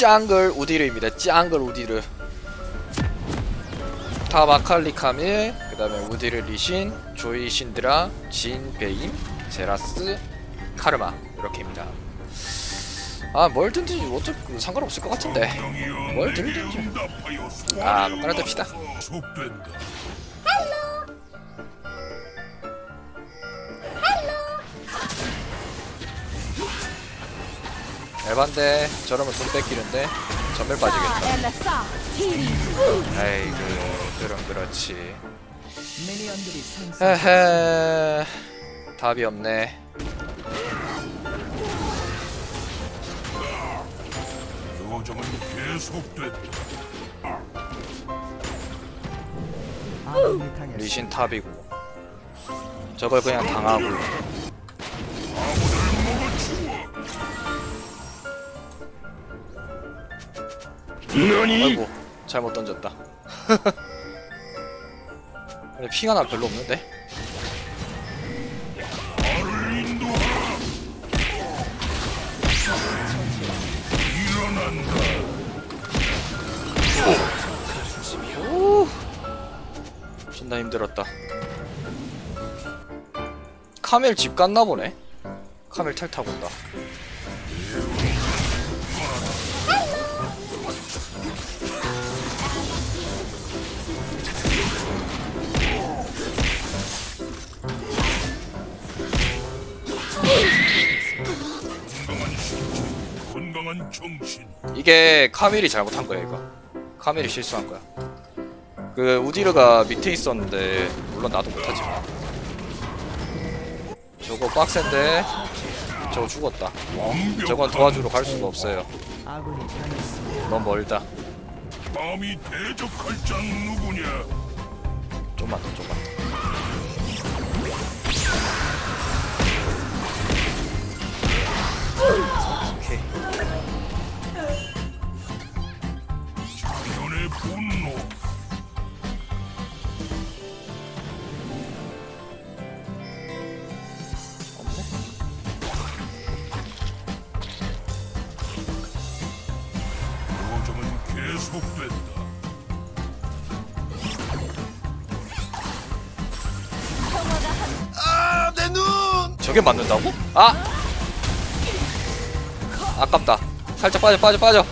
짱글 우디르입니다. 짱글 우디르. 탑 아칼리 카밀, 그 다음에 우디르 리신, 조이 신드라, 진 베임, 제라스, 카르마 이렇게입니다. 아뭘 든지 어차피 상관없을 것 같은데 뭘 들든지 아 그럼 깔아둡시다 에반데 저러면 돈 뺏기는데 전멸 빠지겠다. 아이고 그럼 그렇지 헤헤 답이 없네 요정은. 아군이 당했습니다. 리신 탑이고 저걸 그냥 당하고 아이고 잘못 던졌다. 근데 피가 나 별로 없는데. 오. 존나 힘들었다. 카멜 집 갔나 보네? 카멜 탈 타고 온다 강한 정신. 이게 카밀이 잘못한 거야 이거. 카밀이 실수한 거야. 그 우디르가 밑에 있었는데 물론 나도 못하지만. 저거 빡센데? 저거 죽었다. 저건 도와주러 갈 수가 없어요. 너무 멀다. 감히 대적할 장 누구냐? 좀만 더 좀 분노. 요정은 계속된다. 저게 맞는다고? 아! 아깝다 살짝 빠져 빠져 빠져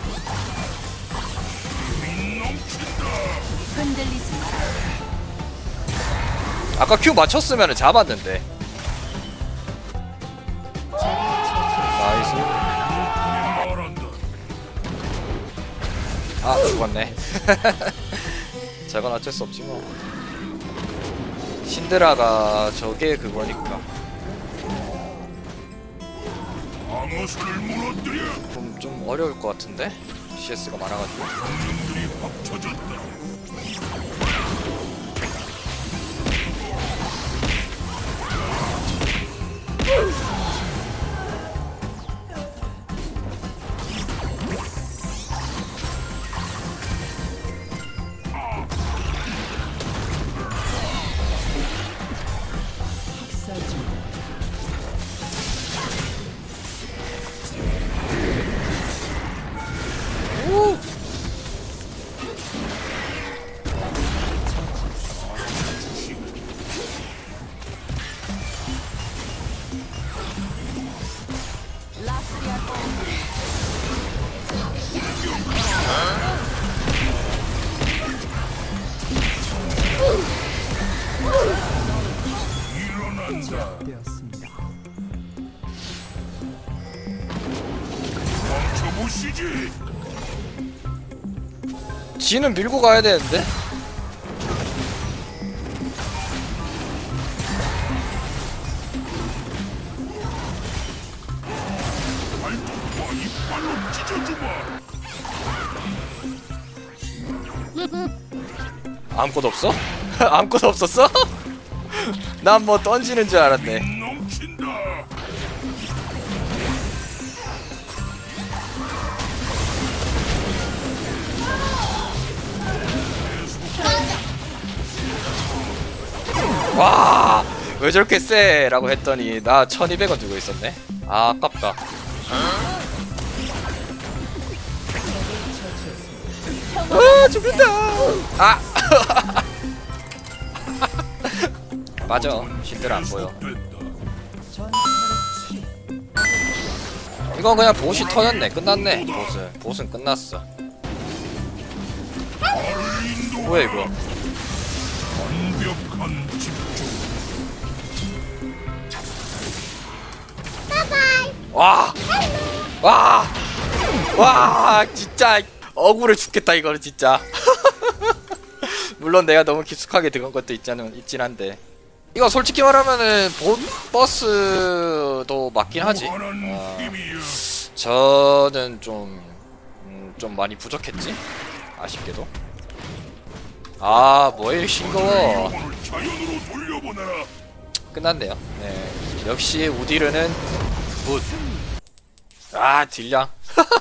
아까 큐 맞췄으면 잡았는데. 나이스. 아 죽었네. 저건 어쩔 수 없지 뭐. 신드라가 저게 그거니까. 그럼 좀 어려울 것 같은데? CS가 많아가지고 지. 지는 밀고 가야 되는데. 아무것도 없어? 아무것도 없었어? 난 뭐 던지는 줄 알았네 와, 왜 저렇게 세? 라고 했더니 나 1200원 주고 있었네. 아, 아깝다. 아 죽는다. 아. 맞아. 신들 안 보여. 이건 그냥 보시 터졌네. 끝났네. 보스. 보스는 끝났어. 뭐야 이거 와! 와! 와! 진짜 억울해 죽겠다 이거는 진짜. 물론 내가 너무 깊숙하게 들어간 것도 있잖아, 있진 한데. 이거 솔직히 말하면은 본 버스도 맞긴 하지. 어. 저는 좀, 음, 좀 많이 부족했지. 아쉽게도. 아, 뭐에 싱거워. 끝났네요. 네. 역시 우디르는 굿아 딜량.